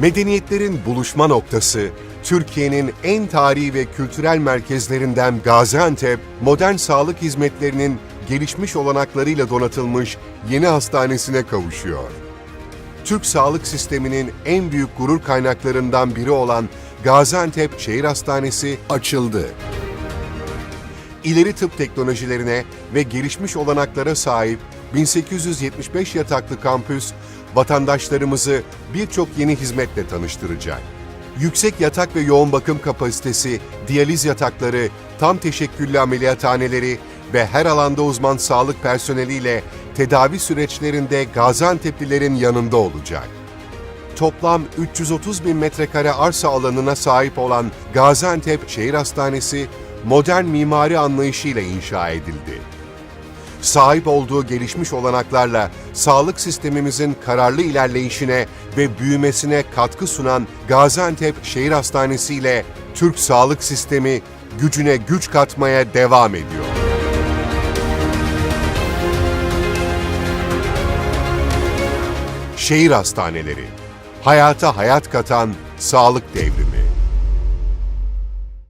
Medeniyetlerin buluşma noktası, Türkiye'nin en tarihi ve kültürel merkezlerinden Gaziantep, modern sağlık hizmetlerinin gelişmiş olanaklarıyla donatılmış yeni hastanesine kavuşuyor. Türk sağlık sisteminin en büyük gurur kaynaklarından biri olan Gaziantep Şehir Hastanesi açıldı. İleri tıp teknolojilerine ve gelişmiş olanaklara sahip 1875 yataklı kampüs, vatandaşlarımızı birçok yeni hizmetle tanıştıracak. Yüksek yatak ve yoğun bakım kapasitesi, diyaliz yatakları, tam teşekküllü ameliyathaneleri ve her alanda uzman sağlık personeliyle tedavi süreçlerinde Gaziantep'lilerin yanında olacak. Toplam 330 bin metrekare arsa alanına sahip olan Gaziantep Şehir Hastanesi, modern mimari anlayışıyla inşa edildi. Sahip olduğu gelişmiş olanaklarla sağlık sistemimizin kararlı ilerleyişine ve büyümesine katkı sunan Gaziantep Şehir Hastanesi ile Türk sağlık sistemi gücüne güç katmaya devam ediyor. Şehir hastaneleri, hayata hayat katan sağlık devrimi.